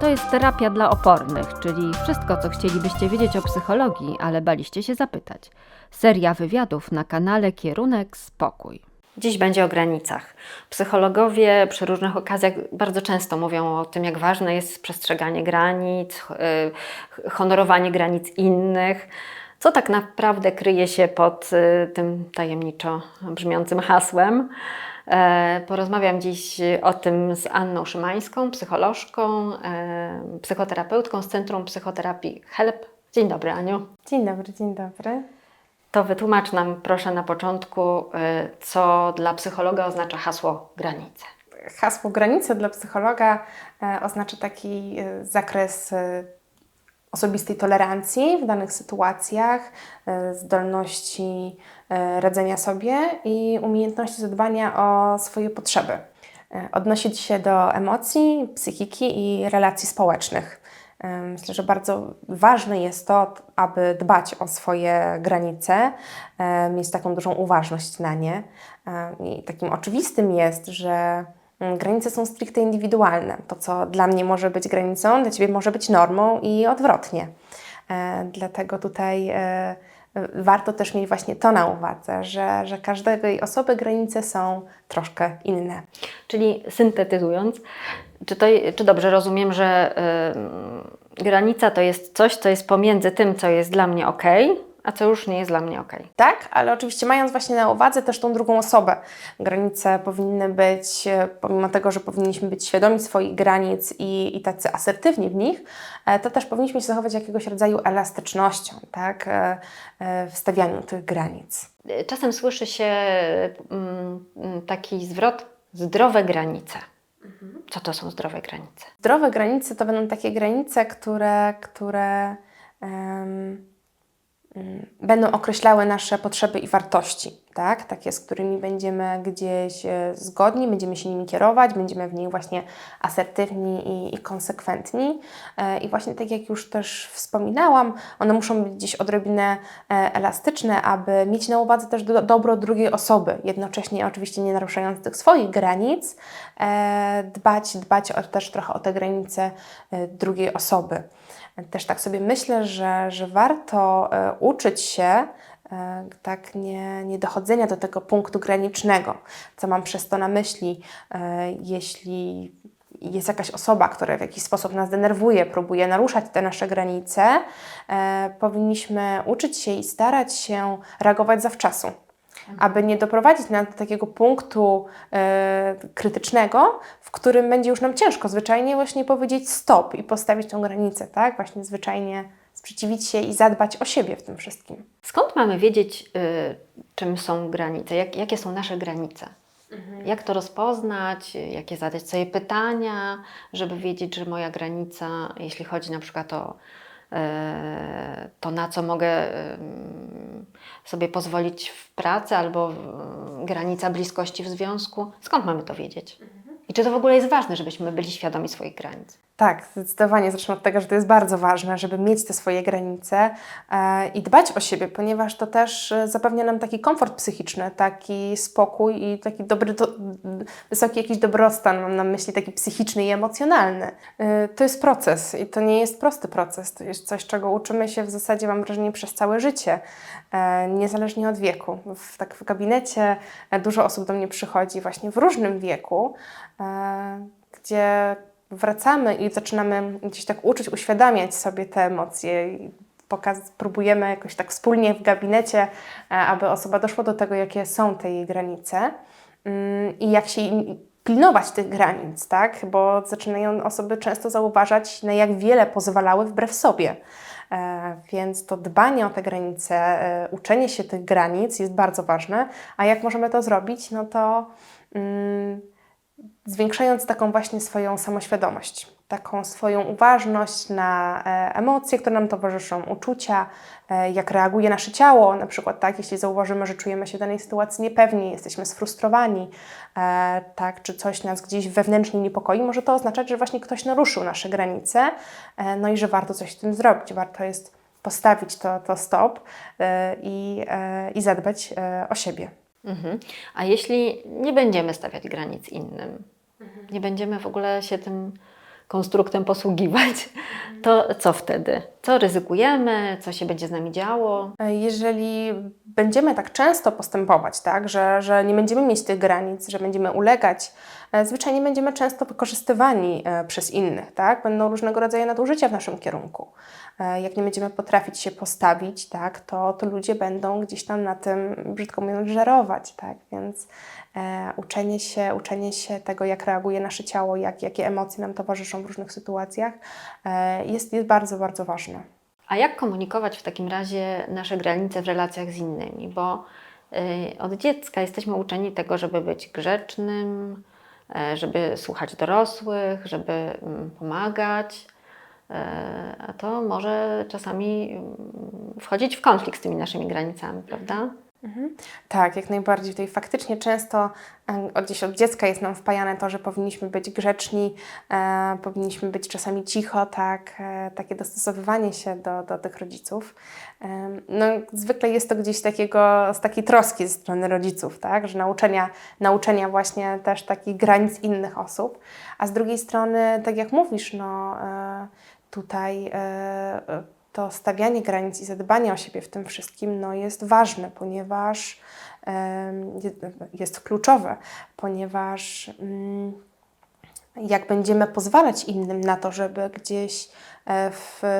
To jest terapia dla opornych, czyli wszystko, co chcielibyście wiedzieć o psychologii, ale baliście się zapytać. Seria wywiadów na kanale Kierunek Spokój. Dziś będzie o granicach. Psychologowie przy różnych okazjach bardzo często mówią o tym, jak ważne jest przestrzeganie granic, y, honorowanie granic innych. Co tak naprawdę kryje się pod y, tym tajemniczo brzmiącym hasłem? E, Porozmawiam dziś o tym z Anną Szymańską, psycholożką, e, psychoterapeutką z Centrum Psychoterapii HELP. Dzień dobry, Aniu. Dzień dobry, dzień dobry. To wytłumacz nam proszę na początku, e, co dla psychologa oznacza hasło granice. Hasło granice dla psychologa oznacza taki zakres osobistej tolerancji w danych sytuacjach, e, zdolności e, radzenia sobie i umiejętności zadbania o swoje potrzeby. E, Odnosić się do emocji, psychiki i relacji społecznych. Myślę, że bardzo ważne jest to, aby dbać o swoje granice, mieć taką dużą uważność na nie. I takim oczywistym jest, że granice są stricte indywidualne. To, co dla mnie może być granicą, dla Ciebie może być normą i odwrotnie. E, Dlatego tutaj e, warto też mieć właśnie to na uwadze, że, że każdej osoby granice są troszkę inne. Czyli syntetyzując, czy, to, czy dobrze rozumiem, że y, granica to jest coś, co jest pomiędzy tym, co jest dla mnie ok, a co już nie jest dla mnie ok? Tak, ale oczywiście mając właśnie na uwadze też tą drugą osobę. Granice powinny być, e, pomimo tego, że powinniśmy być świadomi swoich granic i, i tacy asertywni w nich, e, to też powinniśmy się zachować jakiegoś rodzaju elastycznością, tak, e, w stawianiu tych granic. Czasem słyszy się mm, mm, taki zwrot zdrowe granice. Co to są zdrowe granice? Zdrowe granice to będą takie granice, które, które mm, będą określały nasze potrzeby i wartości, tak? Takie, z którymi będziemy gdzieś e, zgodni, będziemy się nimi kierować, będziemy w nich właśnie asertywni i, i konsekwentni. E, I właśnie tak jak już też wspominałam, one muszą być gdzieś odrobinę e, elastyczne, aby mieć na uwadze też do, dobro drugiej osoby, jednocześnie oczywiście nie naruszając tych swoich granic, e, dbać, dbać o, też trochę o te granice e, drugiej osoby. Też tak sobie myślę, że, że warto e, uczyć się e, tak nie, nie dochodzenia do tego punktu granicznego. Co mam przez to na myśli, e, jeśli jest jakaś osoba, która w jakiś sposób nas denerwuje, próbuje naruszać te nasze granice, powinniśmy uczyć się i starać się reagować zawczasu aby nie doprowadzić nas do takiego punktu e, krytycznego, w którym będzie już nam ciężko zwyczajnie właśnie powiedzieć stop i postawić tą granicę, tak? Właśnie zwyczajnie sprzeciwić się i zadbać o siebie w tym wszystkim. Skąd mamy wiedzieć, y, czym są granice? Jak, jakie są nasze granice? Jak to rozpoznać? Jakie zadać sobie pytania, żeby wiedzieć, że moja granica, jeśli chodzi na przykład o to, na co mogę sobie pozwolić w pracy, albo granica bliskości w związku, skąd mamy to wiedzieć? I czy to w ogóle jest ważne, żebyśmy byli świadomi swoich granic? Tak, zdecydowanie. Zacznę od tego, że to jest bardzo ważne, żeby mieć te swoje granice e, i dbać o siebie, ponieważ to też e, zapewnia nam taki komfort psychiczny, taki spokój i taki dobry, do, wysoki jakiś dobrostan, mam na myśli taki psychiczny i emocjonalny. E, to jest proces i to nie jest prosty proces. To jest coś, czego uczymy się w zasadzie, mam wrażenie, przez całe życie, niezależnie od wieku. W, tak w gabinecie dużo osób do mnie przychodzi właśnie w różnym wieku, gdzie wracamy i zaczynamy gdzieś tak uczyć, uświadamiać sobie te emocje pokaz, próbujemy jakoś tak wspólnie w gabinecie, e, aby osoba doszła do tego, jakie są te jej granice mm, i jak się pilnować tych granic, tak? Bo zaczynają osoby często zauważać, na jak wiele pozwalały wbrew sobie. E, Więc to dbanie o te granice, e, uczenie się tych granic jest bardzo ważne. A jak możemy to zrobić? No to mm, zwiększając taką właśnie swoją samoświadomość, taką swoją uważność na e, emocje, które nam towarzyszą, uczucia, e, jak reaguje nasze ciało, na przykład tak, jeśli zauważymy, że czujemy się w danej sytuacji niepewnie, jesteśmy sfrustrowani, e, tak, czy coś nas gdzieś wewnętrznie niepokoi, może to oznaczać, że właśnie ktoś naruszył nasze granice, no i że warto coś z tym zrobić, warto jest postawić to, to stop i, i zadbać o siebie. Mhm. A jeśli nie będziemy stawiać granic innym, nie będziemy w ogóle się tym konstruktem posługiwać, to co wtedy? Co ryzykujemy? Co się będzie z nami działo? Jeżeli będziemy tak często postępować, tak, że, że nie będziemy mieć tych granic, że będziemy ulegać, e, zwyczajnie będziemy często wykorzystywani e, przez innych, tak? Będą różnego rodzaju nadużycia w naszym kierunku. E, Jak nie będziemy potrafić się postawić, tak, to, to ludzie będą gdzieś tam na tym, brzydko mówiąc, żerować, tak? Więc e, uczenie, się, uczenie się tego, jak reaguje nasze ciało, jak, jakie emocje nam towarzyszą w różnych sytuacjach, e, jest, jest bardzo, bardzo ważne. A jak komunikować w takim razie nasze granice w relacjach z innymi? Bo y, od dziecka jesteśmy uczeni tego, żeby być grzecznym, e, żeby słuchać dorosłych, żeby mm, pomagać. E, A to może czasami mm, wchodzić w konflikt z tymi naszymi granicami, prawda? Tak, jak najbardziej. Tutaj faktycznie często gdzieś od dziecka jest nam wpajane to, że powinniśmy być grzeczni, e, powinniśmy być czasami cicho, tak, e, takie dostosowywanie się do, do tych rodziców. E, no, zwykle jest to gdzieś takiego, z takiej troski ze strony rodziców, tak, że nauczenia, nauczenia właśnie też takich granic innych osób, a z drugiej strony, tak jak mówisz, no, e, tutaj e, to stawianie granic i zadbanie o siebie w tym wszystkim no, jest ważne, ponieważ jest kluczowe, ponieważ mm, jak będziemy pozwalać innym na to, żeby gdzieś e,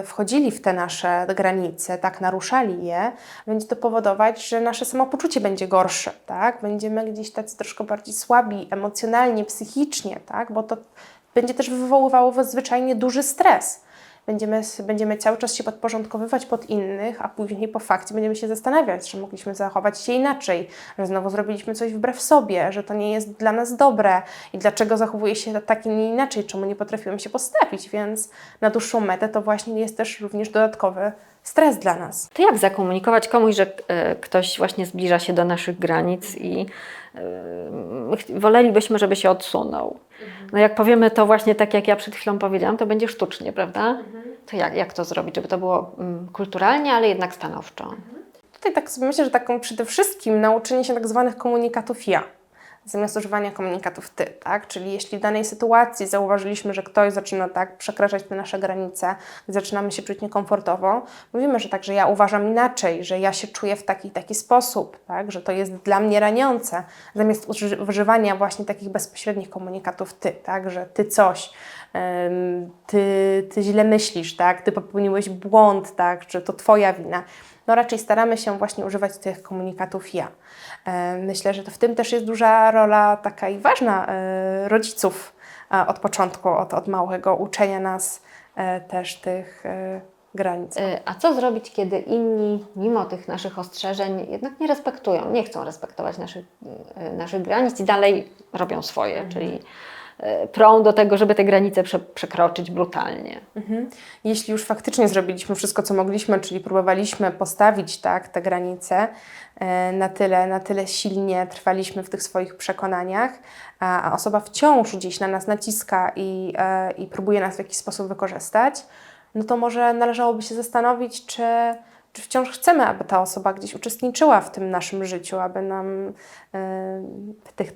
wchodzili w te nasze granice, tak naruszali je, będzie to powodować, że nasze samopoczucie będzie gorsze, tak? Będziemy gdzieś tacy troszkę bardziej słabi emocjonalnie, psychicznie, tak? Bo to będzie też wywoływało zwyczajnie duży stres. Będziemy, będziemy cały czas się podporządkowywać pod innych, a później po fakcie będziemy się zastanawiać, że mogliśmy zachować się inaczej, że znowu zrobiliśmy coś wbrew sobie, że to nie jest dla nas dobre i dlaczego zachowuje się tak i nie inaczej, czemu nie potrafiłem się postawić, więc na dłuższą metę to właśnie jest też również dodatkowy stres dla nas. To jak zakomunikować komuś, że e, ktoś właśnie zbliża się do naszych granic i e, wolelibyśmy, żeby się odsunął? No jak powiemy to właśnie tak, jak ja przed chwilą powiedziałam, to będzie sztucznie, prawda? To jak, jak to zrobić, żeby to było mm, kulturalnie, ale jednak stanowczo? Tutaj tak sobie myślę, że taką przede wszystkim nauczenie się tak zwanych komunikatów ja, zamiast używania komunikatów ty, tak? Czyli jeśli w danej sytuacji zauważyliśmy, że ktoś zaczyna tak przekraczać te nasze granice, zaczynamy się czuć niekomfortowo, mówimy, że tak, że ja uważam inaczej, że ja się czuję w taki taki sposób, tak? Że to jest dla mnie raniące, zamiast uży- używania właśnie takich bezpośrednich komunikatów ty, tak? Że ty coś, ty, ty źle myślisz, tak? Ty popełniłeś błąd, tak? Czy to twoja wina no raczej staramy się właśnie używać tych komunikatów ja. Myślę, że to w tym też jest duża rola taka i ważna e, rodziców e, od początku, od, od małego uczenia nas e, też tych granic. A co zrobić, kiedy inni, mimo tych naszych ostrzeżeń, jednak nie respektują, nie chcą respektować naszych, naszych granic i dalej robią swoje, czyli e, prą do tego, żeby te granice prze, przekroczyć brutalnie? Mhm. Jeśli już faktycznie zrobiliśmy wszystko, co mogliśmy, czyli próbowaliśmy postawić tak, te granice e, na tyle, na tyle silnie trwaliśmy w tych swoich przekonaniach, a, osoba wciąż gdzieś na nas naciska i, e, i próbuje nas w jakiś sposób wykorzystać, no to może należałoby się zastanowić, czy, czy wciąż chcemy, aby ta osoba gdzieś uczestniczyła w tym naszym życiu, aby nam e, w tych,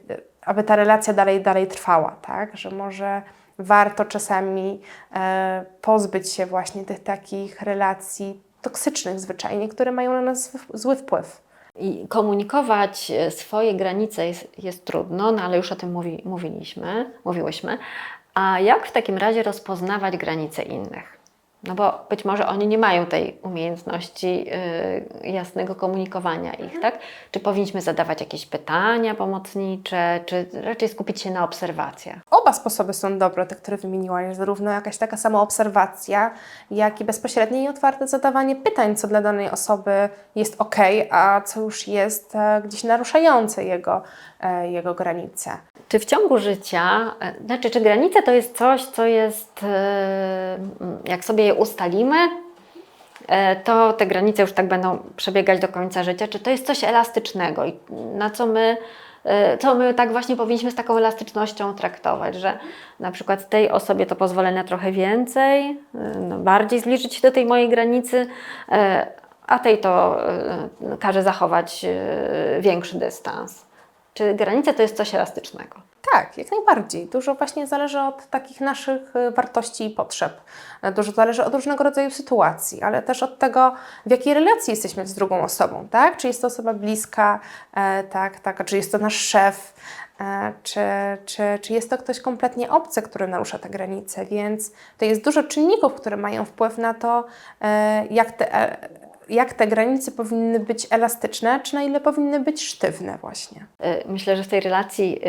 aby ta relacja dalej, dalej trwała, tak? Że może warto czasami e, pozbyć się właśnie tych takich relacji toksycznych zwyczajnie, które mają na nas zły wpływ. I komunikować e, swoje granice jest, jest trudno, no ale już o tym mówi, mówiliśmy, mówiłyśmy. A jak w takim razie rozpoznawać granice innych? No bo być może oni nie mają tej umiejętności y, jasnego komunikowania ich, tak? Czy powinniśmy zadawać jakieś pytania pomocnicze, czy raczej skupić się na obserwacjach? Oba sposoby są dobre, te, które wymieniłaś, zarówno jakaś taka sama obserwacja, jak i bezpośrednie i otwarte zadawanie pytań, co dla danej osoby jest ok, a co już jest e, gdzieś naruszające jego, e, jego granice. Czy w ciągu życia, e, znaczy, czy granice to jest coś, co jest, e, jak sobie je ustalimy, e, to te granice już tak będą przebiegać do końca życia? Czy to jest coś elastycznego i na co my, e, co my tak właśnie powinniśmy z taką elastycznością traktować, że na przykład tej osobie to pozwolę na trochę więcej, e, no, bardziej zbliżyć się do tej mojej granicy, a tej to e, każę zachować większy dystans. Czy granice to jest coś elastycznego? Tak, jak najbardziej. Dużo właśnie zależy od takich naszych y, wartości i potrzeb. Dużo zależy od różnego rodzaju sytuacji, ale też od tego, w jakiej relacji jesteśmy z drugą osobą, tak? Czy jest to osoba bliska, e, tak, tak, czy jest to nasz szef, e, czy, czy, czy jest to ktoś kompletnie obcy, który narusza te granice, więc to jest dużo czynników, które mają wpływ na to, e, jak te, jak te granice powinny być elastyczne, czy na ile powinny być sztywne właśnie. Y, Myślę, że w tej relacji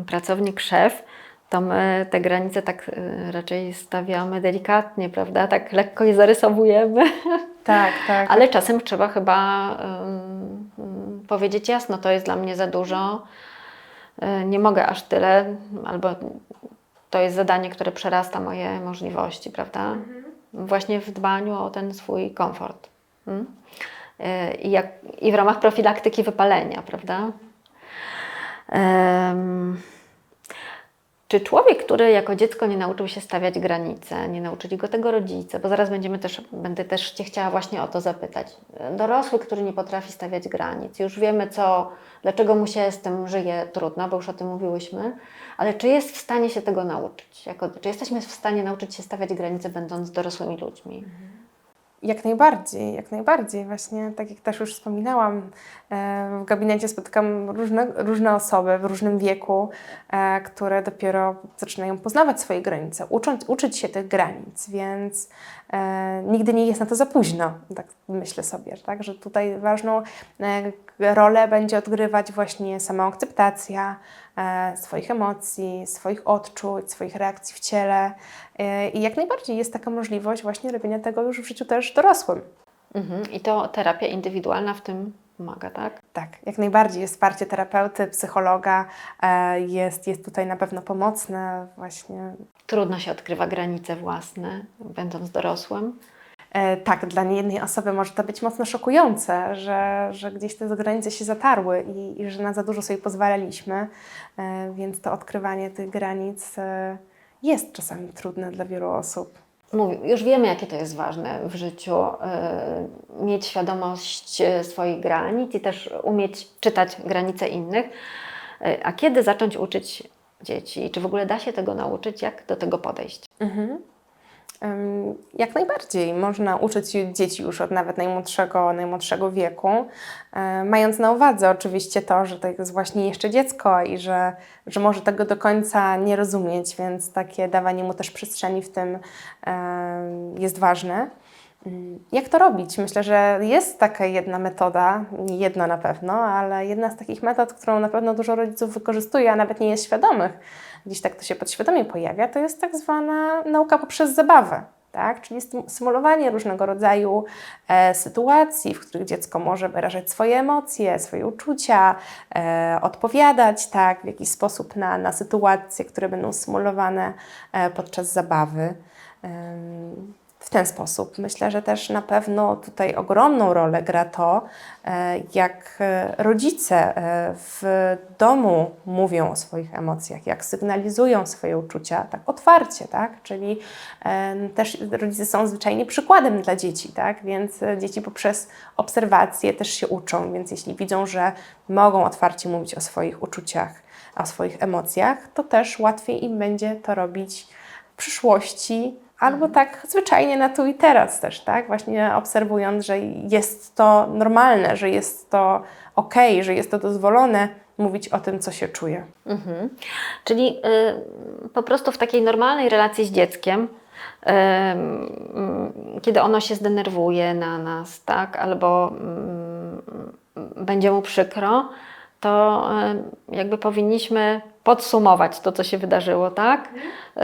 y, pracownik-szef, to my te granice tak y, raczej stawiamy delikatnie, prawda? Tak lekko je zarysowujemy, Tak, tak. ale czasem trzeba chyba powiedzieć jasno, to jest dla mnie za dużo, nie mogę aż tyle, albo to jest zadanie, które przerasta moje możliwości, prawda? Właśnie w dbaniu o ten swój komfort. Mm? I, jak, I w ramach profilaktyki wypalenia, prawda? Em, czy człowiek, który jako dziecko nie nauczył się stawiać granice, nie nauczyli go tego rodzice, bo zaraz będziemy też, będę też Cię chciała właśnie o to zapytać. Dorosły, który nie potrafi stawiać granic, już wiemy co, dlaczego mu się z tym żyje trudno, bo już o tym mówiłyśmy, ale czy jest w stanie się tego nauczyć? Jako, czy jesteśmy w stanie nauczyć się stawiać granice, będąc dorosłymi ludźmi? Jak najbardziej, jak najbardziej. Właśnie tak jak też już wspominałam, e, w gabinecie spotykam różne, różne osoby w różnym wieku, e, które dopiero zaczynają poznawać swoje granice, ucząc, uczyć się tych granic, więc e, nigdy nie jest na to za późno, tak myślę sobie, tak? że tutaj ważną rolę będzie odgrywać właśnie samoakceptacja e, swoich emocji, swoich odczuć, swoich reakcji w ciele e, i jak najbardziej jest taka możliwość właśnie robienia tego już w życiu też dorosłym. Mhm. I to terapia indywidualna w tym pomaga, tak? Tak, jak najbardziej jest wsparcie terapeuty, psychologa, e, jest, jest tutaj na pewno pomocne właśnie. Trudno się odkrywa granice własne, będąc dorosłym. E, tak, dla niejednej osoby może to być mocno szokujące, że, że gdzieś te granice się zatarły i, i że na za dużo sobie pozwalaliśmy, e, więc to odkrywanie tych granic e, jest czasami trudne dla wielu osób. Mówi, już wiemy, jakie to jest ważne w życiu, mieć świadomość swoich granic i też umieć czytać granice innych. A kiedy zacząć uczyć dzieci? Czy w ogóle da się tego nauczyć? Jak do tego podejść? Mhm. Jak najbardziej można uczyć dzieci już od nawet najmłodszego, najmłodszego wieku, e, mając na uwadze oczywiście to, że to jest właśnie jeszcze dziecko i że, że może tego do końca nie rozumieć, więc takie dawanie mu też przestrzeni w tym jest ważne. Ym, Jak to robić? Myślę, że jest taka jedna metoda, jedna na pewno, ale jedna z takich metod, którą na pewno dużo rodziców wykorzystuje, a nawet nie jest świadomych, gdzieś tak to się podświadomie pojawia, to jest tak zwana nauka poprzez zabawę. Tak? Czyli symulowanie różnego rodzaju e, sytuacji, w których dziecko może wyrażać swoje emocje, swoje uczucia, e, odpowiadać tak, w jakiś sposób na, na sytuacje, które będą symulowane e, podczas zabawy. W ten sposób. Myślę, że też na pewno tutaj ogromną rolę gra to, e, jak e, rodzice e, w domu mówią o swoich emocjach, jak sygnalizują swoje uczucia tak otwarcie, tak? Czyli też rodzice są zwyczajnie przykładem dla dzieci, tak? Więc dzieci poprzez obserwacje też się uczą, więc jeśli widzą, że mogą otwarcie mówić o swoich uczuciach, o swoich emocjach, to też łatwiej im będzie to robić w przyszłości, albo tak zwyczajnie na tu i teraz też, tak? Właśnie obserwując, że jest to normalne, że jest to ok, że jest to dozwolone mówić o tym, co się czuje. Mhm. Czyli y, po prostu w takiej normalnej relacji z dzieckiem, y, mm, kiedy ono się zdenerwuje na nas, tak, albo mm, będzie mu przykro, to y, jakby powinniśmy podsumować to, co się wydarzyło, tak? Y,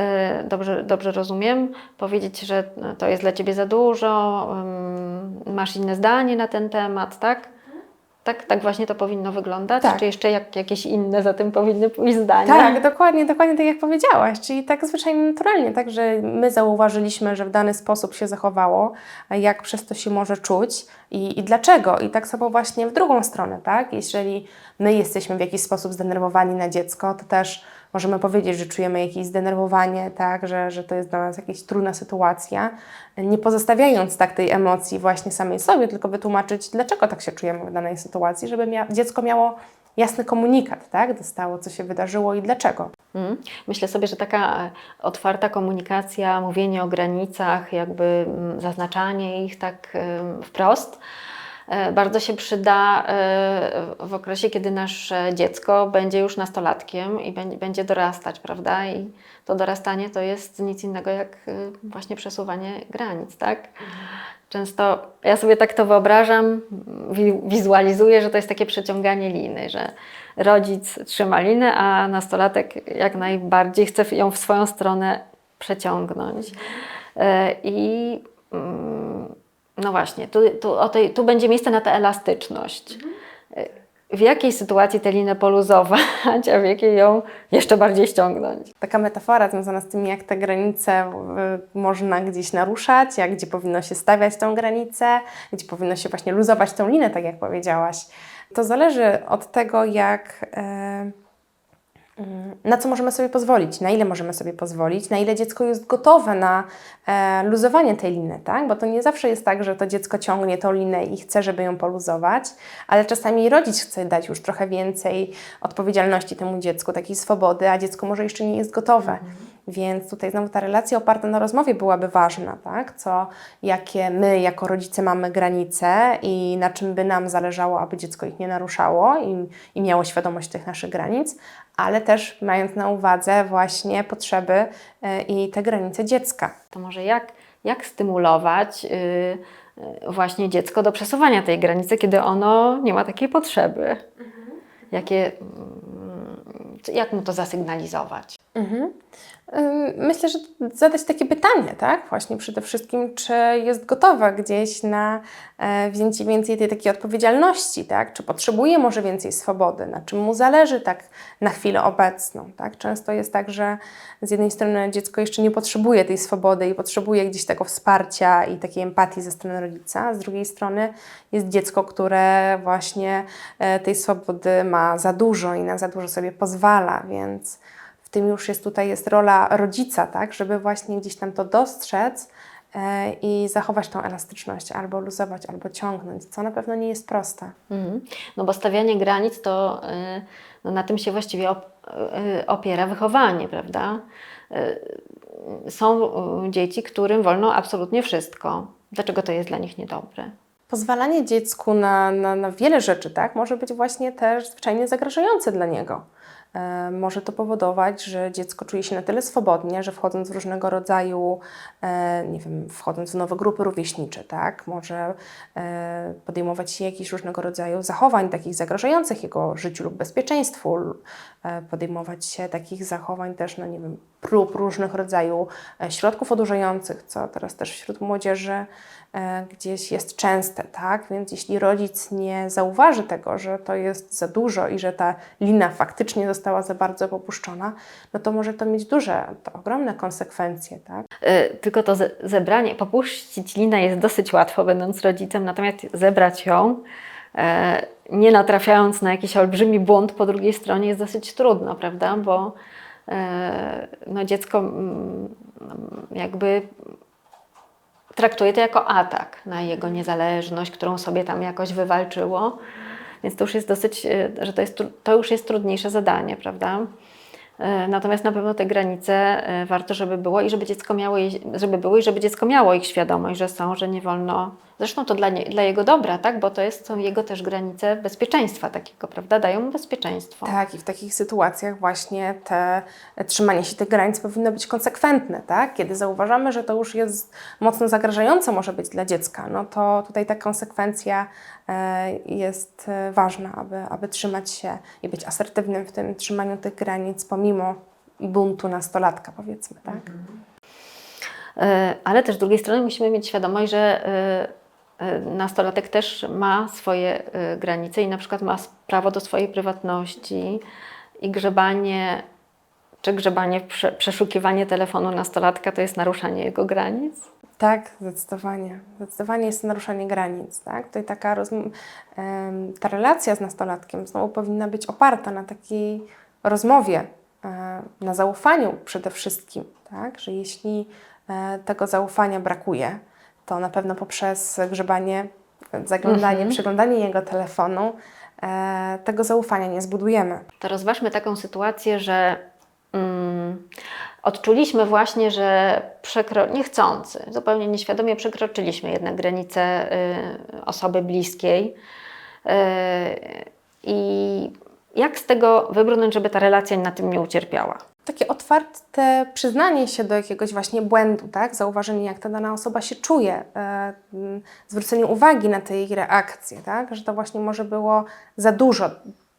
Dobrze, dobrze rozumiem? Powiedzieć, że to jest dla Ciebie za dużo, masz inne zdanie na ten temat, tak? Tak, tak właśnie to powinno wyglądać? Tak. Czy jeszcze jak, jakieś inne za tym powinny pójść zdania? Tak, dokładnie, dokładnie tak jak powiedziałaś, czyli tak zwyczajnie naturalnie, tak, że my zauważyliśmy, że w dany sposób się zachowało, jak przez to się może czuć i, i dlaczego. I tak samo właśnie w drugą stronę, tak, jeżeli my jesteśmy w jakiś sposób zdenerwowani na dziecko, to też możemy powiedzieć, że czujemy jakieś zdenerwowanie, tak, że, że to jest dla nas jakaś trudna sytuacja, nie pozostawiając tak tej emocji właśnie samej sobie, tylko wytłumaczyć, dlaczego tak się czujemy w danej sytuacji, żeby mia- dziecko miało jasny komunikat, tak? Dostało, co się wydarzyło i dlaczego. Mm. Myślę sobie, że taka e, otwarta komunikacja, mówienie o granicach, jakby mm, zaznaczanie ich tak wprost, bardzo się przyda e, w okresie, kiedy nasze dziecko będzie już nastolatkiem i będzie- dorastać, prawda? I to dorastanie to jest nic innego jak e, właśnie przesuwanie granic, tak? Często ja sobie tak to wyobrażam, wi- wizualizuję, że to jest takie przeciąganie liny, że rodzic trzyma linę, a nastolatek jak najbardziej chce ją w swoją stronę przeciągnąć. E, I mm, no właśnie, tu, tu, o tej, tu będzie miejsce na tę elastyczność. W jakiej sytuacji tę linę poluzować, a w jakiej ją jeszcze bardziej ściągnąć. Taka metafora związana z tym, jak te granice można gdzieś naruszać, jak gdzie powinno się stawiać tą granicę, gdzie powinno się właśnie luzować tą linę, tak jak powiedziałaś. To zależy od tego, jak. mm, na co możemy sobie pozwolić, na ile możemy sobie pozwolić, na ile dziecko jest gotowe na e, luzowanie tej liny, tak? Bo to nie zawsze jest tak, że to dziecko ciągnie tą linę i chce, żeby ją poluzować, ale czasami rodzic chce dać już trochę więcej odpowiedzialności temu dziecku, takiej swobody, a dziecko może jeszcze nie jest gotowe. Więc tutaj znowu ta relacja oparta na rozmowie byłaby ważna, tak? Co, jakie my jako rodzice mamy granice i na czym by nam zależało, aby dziecko ich nie naruszało i, i miało świadomość tych naszych granic, ale też mając na uwadze właśnie potrzeby y, i te granice dziecka. To może jak, jak stymulować y, y, właśnie dziecko do przesuwania tej granicy, kiedy ono nie ma takiej potrzeby? Jakie, mm, czy- jak mu to zasygnalizować? Mhm. Myślę, że zadać takie pytanie, tak? Właśnie przede wszystkim, czy jest gotowa gdzieś na e, wzięcie więcej tej takiej odpowiedzialności, tak? Czy potrzebuje może więcej swobody, na czym mu zależy tak na chwilę obecną, tak? Często jest tak, że z jednej strony dziecko jeszcze nie potrzebuje tej swobody i potrzebuje gdzieś tego wsparcia i takiej empatii ze strony rodzica, a z drugiej strony jest dziecko, które właśnie e, tej swobody ma za dużo i na za dużo sobie pozwala, więc w tym już jest tutaj jest rola rodzica, tak, żeby właśnie gdzieś tam to dostrzec e, i zachować tą elastyczność, albo luzować, albo ciągnąć, co na pewno nie jest proste. Mhm. No bo stawianie granic to y, no na tym się właściwie y, opiera wychowanie, prawda? Są dzieci, którym wolno absolutnie wszystko. Dlaczego to jest dla nich niedobre? Pozwalanie dziecku na, na, na wiele rzeczy, tak, może być właśnie też zwyczajnie zagrażające dla niego. E, może to powodować, że dziecko czuje się na tyle swobodnie, że wchodząc w różnego rodzaju, e, nie wiem, wchodząc w nowe grupy rówieśnicze, tak, może e, podejmować się jakichś różnego rodzaju zachowań takich zagrażających jego życiu lub bezpieczeństwu, podejmować się takich zachowań też, no nie wiem, prób różnych rodzajów e, środków odurzających, co teraz też wśród młodzieży e, gdzieś jest częste, tak? Więc jeśli rodzic nie zauważy tego, że to jest za dużo i że ta lina faktycznie została za bardzo popuszczona, no to może to mieć duże, to ogromne konsekwencje, tak? Y, Tylko to ze- zebranie, popuścić linę jest dosyć łatwo, będąc rodzicem, natomiast zebrać ją, e, nie natrafiając na jakiś olbrzymi błąd po drugiej stronie, jest dosyć trudno, prawda? Bo e, no, dziecko mm, jakby traktuje to jako atak na jego niezależność, którą sobie tam jakoś wywalczyło. Więc to już jest dosyć, e, że to, jest, to już jest trudniejsze zadanie, prawda? E, Natomiast na pewno te granice e, warto, żeby było i żeby dziecko miało, żeby były i żeby dziecko miało ich świadomość, że są, że nie wolno. Zresztą to dla, nie, dla jego dobra, tak? Bo to jest, są jego też granice bezpieczeństwa takiego, prawda? Dają mu bezpieczeństwo. Tak, i w takich sytuacjach właśnie te trzymanie się tych granic powinno być konsekwentne, tak? Kiedy zauważamy, że to już jest mocno zagrażające może być dla dziecka, no to tutaj ta konsekwencja e, jest e, ważna, aby, aby trzymać się i być asertywnym w tym trzymaniu tych granic pomimo buntu nastolatka, powiedzmy, tak? E, Ale też z drugiej strony musimy mieć świadomość, że e, e, nastolatek też ma swoje e, granice i na przykład ma prawo do swojej prywatności i grzebanie, czy grzebanie, prze, przeszukiwanie telefonu nastolatka to jest naruszanie jego granic. Tak, zdecydowanie. Zdecydowanie jest naruszanie granic. Tak? Tutaj taka ta relacja z nastolatkiem znowu powinna być oparta na takiej rozmowie, e, na zaufaniu przede wszystkim. Tak? Że jeśli e, tego zaufania brakuje, to na pewno poprzez grzebanie, zaglądanie, Mhm. przeglądanie jego telefonu e, tego zaufania nie zbudujemy. To rozważmy taką sytuację, że mm, odczuliśmy właśnie, że przekro... niechcący, zupełnie nieświadomie przekroczyliśmy jednak granicę y, osoby bliskiej. Y, I jak z tego wybrnąć, żeby ta relacja na tym nie ucierpiała? Takie otwarte przyznanie się do jakiegoś właśnie błędu, tak? zauważenie, jak ta dana osoba się czuje, e, mm, zwrócenie uwagi na te jej reakcje, tak? że to właśnie może było za dużo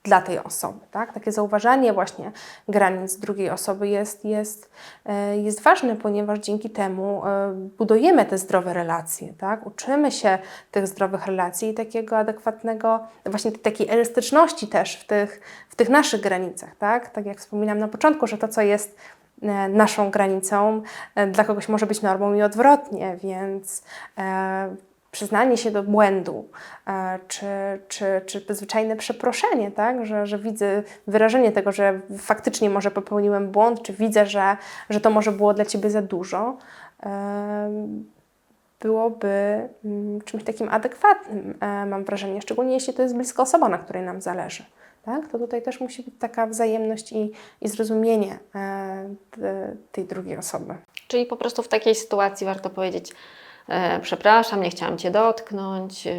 dla tej osoby. Tak? Takie zauważanie właśnie granic drugiej osoby jest, jest, e, jest ważne, ponieważ dzięki temu e, budujemy te zdrowe relacje, tak? uczymy się tych zdrowych relacji i takiego adekwatnego, właśnie takiej elastyczności też w tych, w tych naszych granicach. Tak? tak jak wspominałam na początku, że to, co jest e, naszą granicą, dla kogoś może być normą i odwrotnie, więc przyznanie się do błędu, e, czy, czy, czy zwyczajne przeproszenie, tak? że, że widzę wyrażenie tego, że faktycznie może popełniłem błąd, czy widzę, że, że to może było dla Ciebie za dużo, e, byłoby mm, czymś takim adekwatnym, e, mam wrażenie, szczególnie jeśli to jest bliska osoba, na której nam zależy. Tak? To tutaj też musi być taka wzajemność i, i zrozumienie te- tej drugiej osoby. Czyli po prostu w takiej sytuacji warto powiedzieć: Przepraszam, nie chciałam Cię dotknąć, e,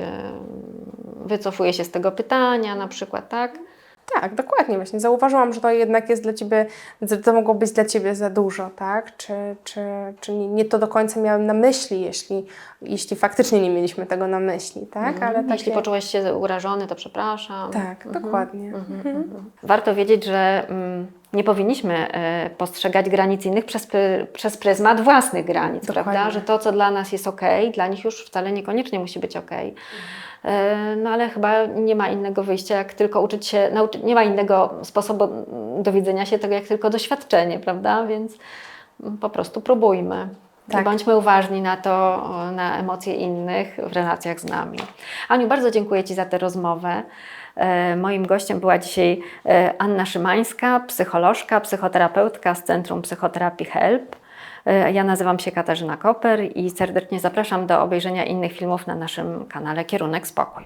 wycofuję się z tego pytania, na przykład, tak? Tak, dokładnie. Właśnie zauważyłam, że to jednak jest dla Ciebie, to mogło być dla Ciebie za dużo, tak? Czy, czy, czy nie, nie to do końca miałem na myśli, jeśli, jeśli faktycznie nie mieliśmy tego na myśli, tak? Ale takie... Jeśli poczułeś się urażony, to przepraszam. Tak, dokładnie. Mhm. Warto wiedzieć, że mm, nie powinniśmy e, postrzegać granic innych przez, przez pryzmat własnych granic, Dokładnie. prawda? Że to, co dla nas jest ok, dla nich już wcale niekoniecznie musi być ok. E, No ale chyba nie ma innego wyjścia, jak tylko uczyć się, nie ma innego sposobu dowiedzenia się tego, jak tylko doświadczenie, prawda? Więc po prostu próbujmy. Tak. I bądźmy uważni na to, na emocje innych w relacjach z nami. Aniu, bardzo dziękuję Ci za tę rozmowę. E, Moim gościem była dzisiaj e, Anna Szymańska, psycholożka, psychoterapeutka z Centrum Psychoterapii HELP. E, Ja nazywam się Katarzyna Koper i serdecznie zapraszam do obejrzenia innych filmów na naszym kanale Kierunek Spokój.